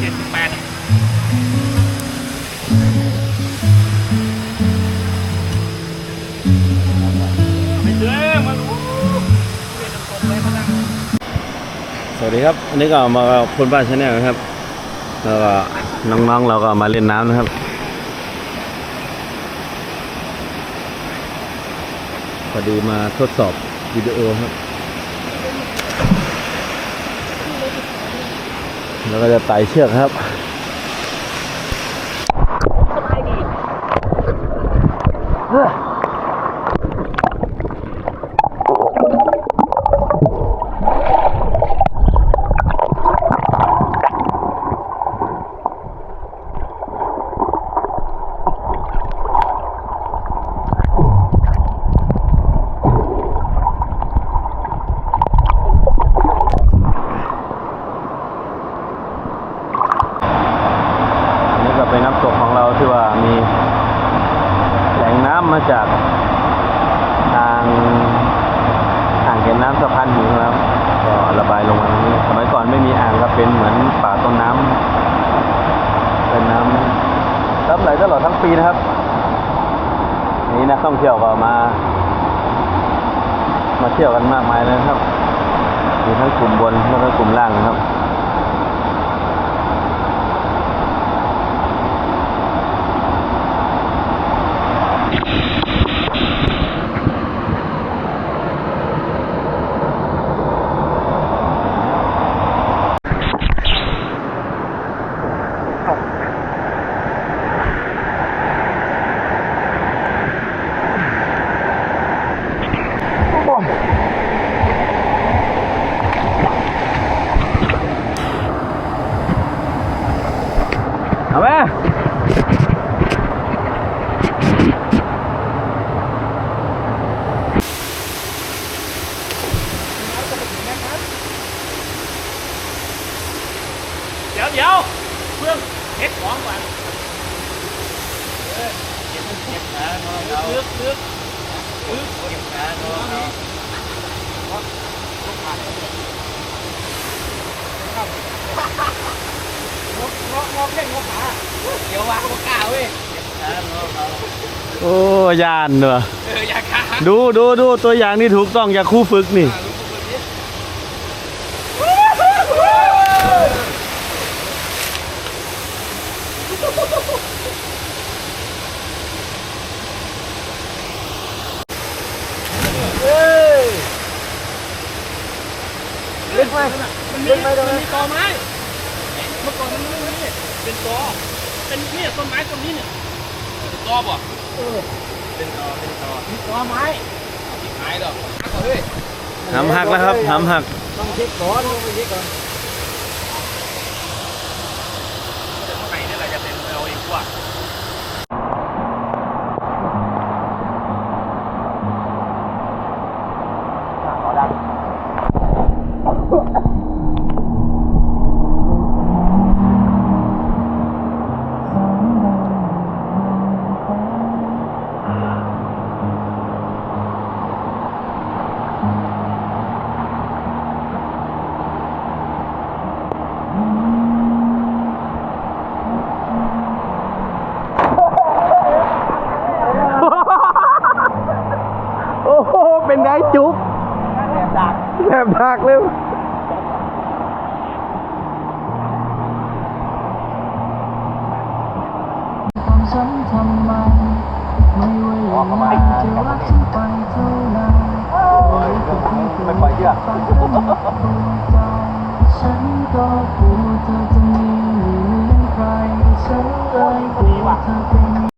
เจ็ดแปดไม่เจอมารู้เปลี่ยนตกเลยมาสวัสดีครับอันนี้ก็มาคนบ้านชาแนลครับ แล้วก็น้องๆเราก็มาเล่นน้ำนะครับ พอดีมาทดสอบวิดีโอครับ แล้วก็จะไต่เชือกครับ อันนี้ก็เป็นน้ำตกของเราที่ว่ามีแหล่งน้ำ มาจากทางอ่างเก็บน้ำสะพานหินครับก็ระบายลงมาตรงนี้สมัยก่อนไม่มีอ่างก็เป็นเหมือนป่าต้นน้ำเป็นน้ำรับไหลตลอดทั้งปีนะครับ นี่นักท่องเที่ยวก็มา มาเที่ยวกันมากมายเลยครับ มีทั้งกลุ่มบนแล้วก็กลุ่มล่างนะครับ ดี๋ยวเดี๋ยวเพื่อนเฮ็ดของก่อนเออเก็บเก็บขาเนาะเราลึกลึกลึกเก็บขาเนาะเรางอกงอกเล่นงอกขาเดี๋ยววางงอกขาเว้ยเก็บขาเนาะเราโอ้ยานเนอะเอออย่าขาดูดูดูตัวอย่างนี่ถูกต้องจากครู่ฝึกนี่ เล่นไปมันมีมันมีตอไม้ เมื่อก่อนมันไม่มีเป็นตอเป็นเนี่ยต้นไม้ต้นนี้เนี่ยเป็นตอป่ะเออเป็นตอเป็นตอมีตอไม้ไม้ดอกหักเอาเฮ้ยหำหักแล้วครับหำหักต้องเช็คก่อนต้องไปเช็คก่อนเดี๋ยวข้างในนี่แหละจะ เแสบดักเลยความฉันทำไมไม่ว่ายังไงจะรักฉันไปเท่าไหร่ไม่ปล่อยเชือกฟังเธอในตัวใจฉันก็กลัวเธอจะมี